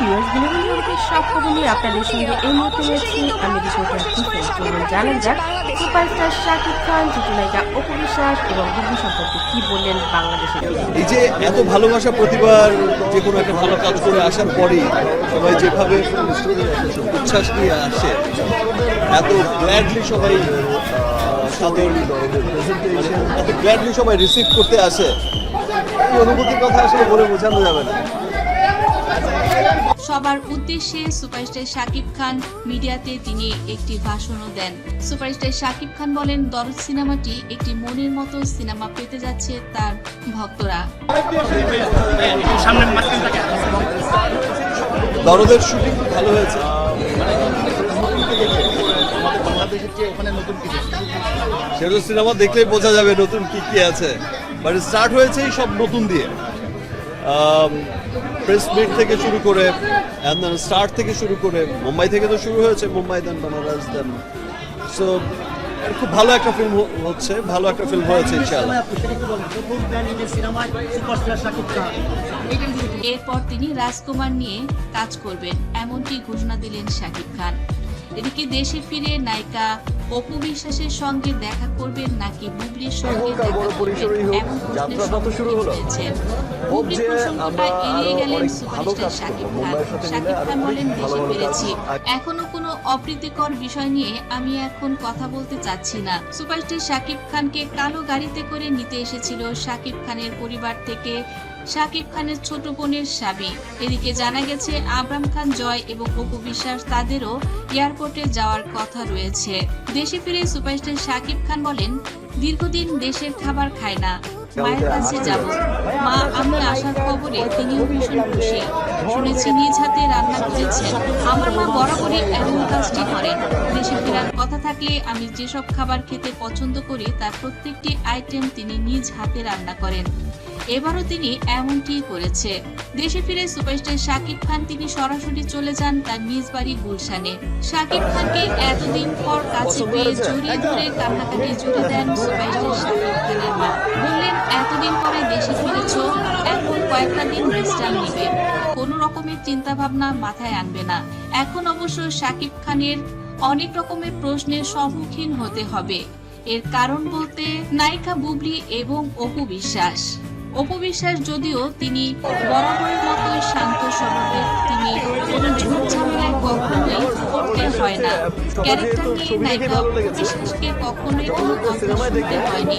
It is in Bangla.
নিউজগুলো সম্পর্কে সব খবর নিয়ে আপনাদের সঙ্গে এই মুহূর্তে রয়েছি। আমি কিশোর চলুন জানা যাক সুপারস্টার শাকিব খান চিত্রনায়িকা অপু বিশ্বাস এবং গুগলি সম্পর্কে কি বললেন বাংলাদেশের এই যে এত ভালোবাসা প্রতিবার যে কোনো একটা ভালো কাজ করে আসার পরেই সবাই যেভাবে উচ্ছ্বাস নিয়ে আসে এত গ্ল্যাডলি সবাই তাদের এত গ্ল্যাডলি সবাই রিসিভ করতে আসে এই অনুভূতির কথা আসলে বলে বোঝানো যাবে না। সবার উদ্দেশ্যে সুপারস্টার শাকিব খান মিডিয়াতে তিনি একটি ভাষণও দেন। সুপারস্টার শাকিব খান বলেন দরদ সিনেমাটি একটি মনের মতো সিনেমা পেতে যাচ্ছে তার ভক্তরা। দরদের শুটিং খুব ভালো হয়েছে? সেটা সিনেমা দেখলেই বোঝা যাবে নতুন কি কি আছে। বাট স্টার্ট হয়েছে এই সব নতুন দিয়ে। প্রেস মিট থেকে শুরু করে স্টার্ট থেকে শুরু করে, মুম্বাই থেকে তো শুরু হয়েছে, মুম্বাই দেন বানারস দেন সো খুব ভালো একটা ফিল্ম হচ্ছে, ভালো একটা ফিল্ম হয়েছে এরপর তিনি রাজকুমার নিয়ে কাজ করবেন, এমনটি ঘোষণা দিলেন শাকিব খান। এদিকে দেশে ফিরে নায়িকা অপু বিশ্বাসের সঙ্গে দেখা করবেন নাকি বুবলির সঙ্গে দেখা করবেন এমন প্রশ্নের সম্মুখীন হয়েছেন। বুবলি প্রসঙ্গটা এড়িয়ে গেলেন সুপারস্টার শাকিব খান। শাকিব খান বলেন এখনও কোনো অপ্রীতিকর বিষয় নিয়ে আমি এখন কথা বলতে চাচ্ছি না। সুপারস্টার শাকিব খানকে কালো গাড়িতে করে নিতে এসেছিল শাকিব খানের পরিবার থেকে। শাকিব খানের ছোট বোনের স্বামী। এদিকে জানা গেছে আবরাম খান জয় এবং অপু বিশ্বাস তাদেরও এয়ারপোর্টে যাওয়ার কথা রয়েছে। দেশে ফিরে সুপারস্টার শাকিব খান বলেন দীর্ঘদিন দেশের খাবার খায় না। মায়ের কাছে যাব। মা আমি আসার খবরে তিনিও ভীষণ খুশি। শুনেছি নিজ হাতে রান্না করেছেন। আমার মা বরাবরই এমন কাজটি করেন। দেশে ফেরার কথা থাকলে আমি যেসব খাবার খেতে পছন্দ করি তার প্রত্যেকটি আইটেম তিনি নিজ হাতে রান্না করেন। এবারও তিনি এমনটি করেছে। দেশে ফিরে সুপারস্টার শাকিব খান তিনি সরাসরি চলে যান তার নিজ বাড়ি গুলশানে। শাকিব খানকে এতদিন পর কাছে পেয়ে জড়িয়ে ধরে কান্নাকাটি জুড়ে দেন সুপারস্টার শাকিব খানের মা। বললেন এতদিন পরে দেশে ফিরেছ এখন কয়েকটা দিন বিশ্রাম নিবে। কোনো রকমের চিন্তা ভাবনা মাথায় আনবে না। এখন অবশ্য শাকিব খানের অনেক রকমের প্রশ্নের সম্মুখীন হতে হবে। এর কারণ বলতে নায়িকা বুবলি এবং অপু বিশ্বাস। অপু বিশ্বাস যদিও তিনি বরাবরের মতোই শান্ত স্বভাবের তিনি কোনো কখনোই করতে হয় না। ক্যারেক্টার নিয়ে নায়িকা অপবিশ্বাসকে কখনোই কোনো কথা শুনতে হয়নি।